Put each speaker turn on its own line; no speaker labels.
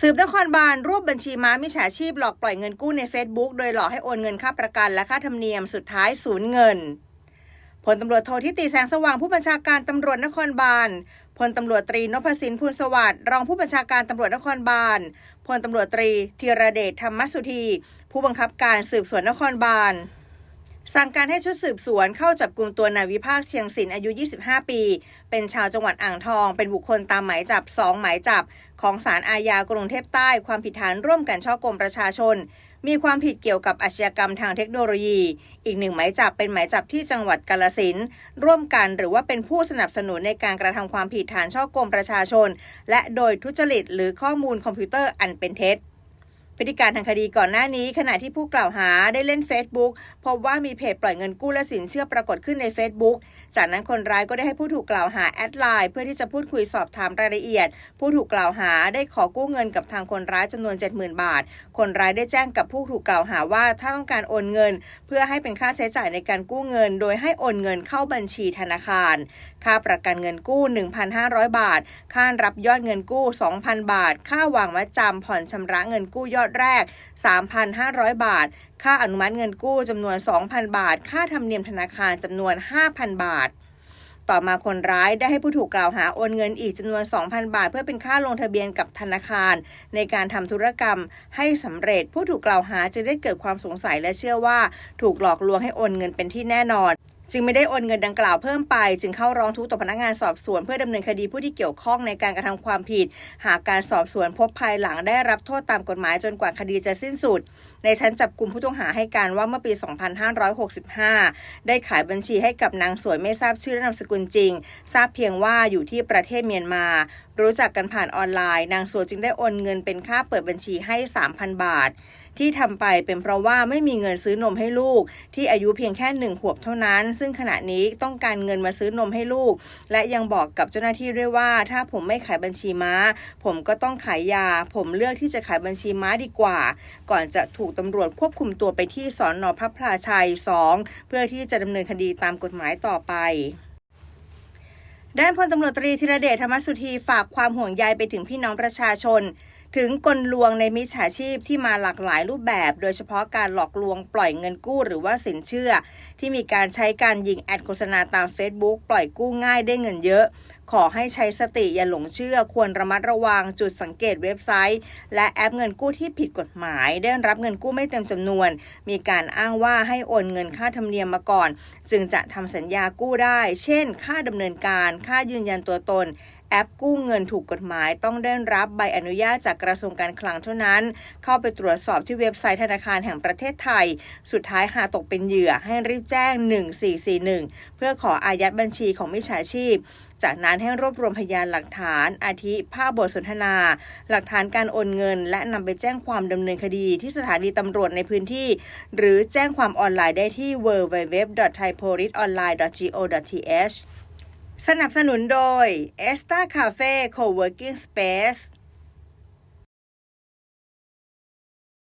สืบนครบาลรวบบัญชีม้ามิจฉาชีพหลอกปล่อยเงินกู้ใน Facebook โดยหลอกให้โอนเงินค่าประกันและค่าธรรมเนียมสุดท้ายสูญเงินพลตำรวจโททิติแสงสว่างผู้บัญชาการตำรวจนครบาลพลตำรวจตรีนพสินพูลสวัสดิ์รองผู้บัญชาการตำรวจนครบาลพลตำรวจตรีธีรเดชธรรมสุธีผู้บังคับการสืบสวนนครบาล สั่งการให้ชุดสืบสวนเข้าจับกลุ่มตัวนายวิภาคเชียงศิลป์อายุ 25 ปี เป็นชาวจังหวัดอ่างทอง เป็นบุคคลตามหมายจับ 2 หมายจับ ของศาลอาญากรุงเทพใต้ ความผิดฐานร่วมกันช่อกงประชาชน มีความผิดเกี่ยวกับอาชญากรรมทางเทคโนโลยี อีกหนึ่งหมายจับเป็นหมายจับที่จังหวัดกาลสินร่วมกันหรือว่าเป็นผู้สนับสนุนในการกระทำความผิดฐานช่อกงประชาชน และโดยทุจริตหรือข้อมูลคอมพิวเตอร์อันเป็นเท็จ พฤติการทางคดีก่อนหน้านี้ขณะที่ผู้กล่าวหาได้เล่น Facebook พบว่ามีเพจปล่อยเงินกู้และสินเชื่อปรากฏขึ้นใน Facebook จากนั้นคนร้ายก็ได้ให้ผู้ถูกกล่าวหาแอดไลน์เพื่อที่จะพูดคุยสอบถามรายละเอียด ผู้ถูกกล่าวหาได้ขอกู้เงินกับทางคนร้ายจำนวน 70,000 บาท คนร้ายได้แจ้งกับผู้ถูกกล่าวหาว่าถ้าต้องการโอนเงิน เพื่อให้เป็นค่าใช้จ่ายในการกู้เงิน โดยให้โอนเงินเข้าบัญชีธนาคาร ค่าประกันเงินกู้ 1,500 บาท ค่ารับยอดเงินกู้ 2,000 บาท ค่าวางมัดจำผ่อนชำระเงินกู้ยอดแรก 3,500 บาท ค่าอนุมัติเงินกู้จำนวน 2,000 บาท ค่าธรรมเนียมธนาคารจำนวน 5,000 บาทต่อมาคนร้ายได้ให้ผู้ถูกกล่าวหาโอนเงินอีกจำนวน 2,000 บาท เพื่อเป็นค่าลงทะเบียนกับธนาคาร ในการทำธุรกรรมให้สำเร็จผู้ถูกกล่าวหาจึงได้เกิดความสงสัยและเชื่อว่า ถูกหลอกลวงให้โอนเงินเป็นที่แน่นอน จึงไม่ได้โอนเงินดังกล่าวเพิ่มไป จึงเข้าร้องทุกข์ต่อพนักงานสอบสวน เพื่อดำเนินคดีผู้ที่เกี่ยวข้องในการกระทำความผิด หากการสอบสวนพบภายหลังได้รับโทษตามกฎหมายจนกว่าคดีจะสิ้นสุด ในชั้นจับกลุ่มผู้ต้องหาให้การว่าเมื่อปี 2565 ได้ขายบัญชีให้กับนางสวยไม่ทราบชื่อและนามสกุลจริง ทราบเพียงว่าอยู่ที่ประเทศเมียนมา รู้จักกันผ่านออนไลน์ นางสวยจึงได้โอนเงินเป็นค่าเปิดบัญชีให้ 3,000 บาท ที่ทำไปเป็นเพราะว่าไม่มีเงินซื้อนมให้ลูก ที่อายุเพียงแค่หนึ่งขวบเท่านั้น ซึ่งขณะนี้ต้องการเงินมาซื้อนมให้ลูก และยังบอกกับเจ้าหน้าที่ด้วยว่า ถ้าผมไม่ขายบัญชีม้า ผมก็ต้องขายยา ผมเลือกที่จะขายบัญชีม้าดีกว่า ก่อนจะถูกตำรวจควบคุมตัวไปที่สอนอพระพลาชัย 2 เพื่อที่จะดำเนินคดีตามกฎหมายต่อไปด้านพลตำรวจตรีธีรเดชธรรมสุธีฝากความห่วงใยไปถึงพี่น้องประชาชน ถึงกลลวงในมิจฉาชีพที่มาหลากหลายรูปแบบ โดยเฉพาะการหลอกลวงปล่อยเงินกู้หรือว่าสินเชื่อ ที่มีการใช้การยิงแอดโฆษณาตาม Facebook ปล่อยกู้ง่ายได้เงินเยอะ ขอให้ใช้สติอย่าหลงเชื่อ ควรระมัดระวังจุดสังเกตเว็บไซต์ และแอปเงินกู้ที่ผิดกฎหมาย ได้รับเงินกู้ไม่เต็มจำนวน มีการอ้างว่าให้โอนเงินค่าธรรมเนียมมาก่อน จึงจะทำสัญญากู้ได้ เช่น ค่าดำเนินการ ค่ายืนยันตัวตน แอปกู้เงินถูกกฎหมายต้องได้รับใบอนุญาตจากกระทรวงการคลังเท่านั้น เข้าไปตรวจสอบที่เว็บไซต์ธนาคารแห่งประเทศไทย สุดท้ายหากตกเป็นเหยื่อให้รีบแจ้ง 1441 เพื่อขออายัดบัญชีของมิจฉาชีพจากนั้นให้รวบรวมพยานหลักฐาน อาทิภาพบทสนทนา หลักฐานการโอนเงิน และนำไปแจ้งความดำเนินคดีที่สถานีตำรวจในพื้นที่ หรือแจ้งความออนไลน์ได้ที่ www.thaipoliceonline.go.th สนับสนุนโดย e s t a Cafe Co-working Space